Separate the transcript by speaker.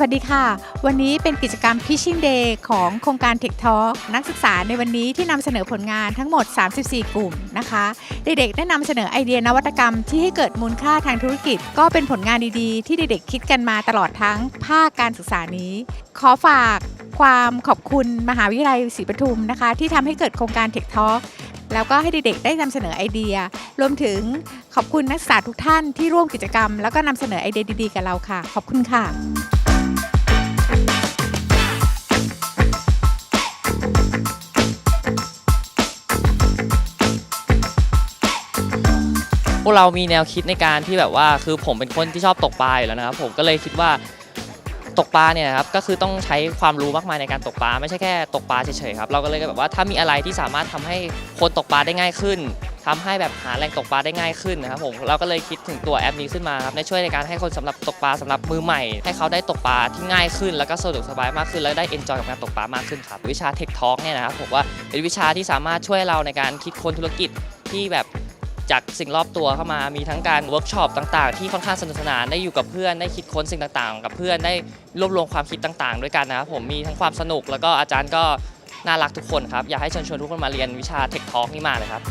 Speaker 1: วัสดีค่ะ วันนี้เป็นกิจกรรม Pitching Day ของโครงการ Tech Talk นักศึกษาในวันนี้ที่นำเสนอผลงานทั้งหมด 34 กลุ่มนะคะ เด็กๆได้นำเสนอไอเดียนวัตกรรมที่ให้เกิดมูลค่าทางธุรกิจ ก็เป็นผลงานดีๆ ที่เด็กๆคิดกันมาตลอดทั้งภาคการศึกษานี้ ขอฝากความขอบคุณมหาวิทยาลัยศรีปทุมนะคะ ที่ทำให้เกิดโครงการ Tech Talk แล้วก็ให้เด็กๆได้นำเสนอไอเดีย รวมถึงขอบคุณนักศึกษาทุกท่านที่ร่วมกิจกรรม แล้วก็นำเสนอไอเดียดีๆ กับเราค่ะ ขอบคุณค่ะ
Speaker 2: วกเรามีแนวคิดในการที่แบบว่าคือผมเป็นคนที่ชอบตกปลาอยู่แล้วนะครับผมก็เลยคิดว่าตกปลาเนี่ยครับก็คือต้องใช้ความรู้มากมายในการตกปลาไม่ใช่แค่ตกปลาเฉยๆครับเราก็เลยแบบว่าถ้ามีอะไรที่สามารถทำให้คนตกปลาได้ง่ายขึ้นทำให้แบบหาแหล่งตกปลาได้ง่ายขึ้นนะครับผมเราก็เลยคิดถึงตัวแอปนี้ขึ้นมาครับในช่วยในการให้คนสำหรับตกปลาสำหรับมือใหม่ ให้เขาได้ตกปลาที่ง่ายขึ้น แล้วก็สะดวกสบายมากขึ้น แล้วได้เอนจอยกับการตกปลามากขึ้นครับวิชาเทคท็อ k เนี่ยนะครับผมว่าเป็นวิชาที่สามารถช่วยเราในการคิดค้นธุรกิจที่แบบ จากสิ่งรอบตัวเข้ามา มีทั้งการเวิร์กช็อปต่างๆ ที่ค่อนข้างสนุกสนานได้อยู่กับเพื่อนได้คิดค้นสิ่งต่างๆ กับเพื่อนได้รวบรวมความคิดต่าง ๆ ด้วยกันนะครับผมมีทั้งความสนุกแล้วก็อาจารย์ก็น่ารักทุกคนครับอยากให้เชิญชวนทุกคนมาเรียนวิชาเทคทอกนี่มาเลยครับ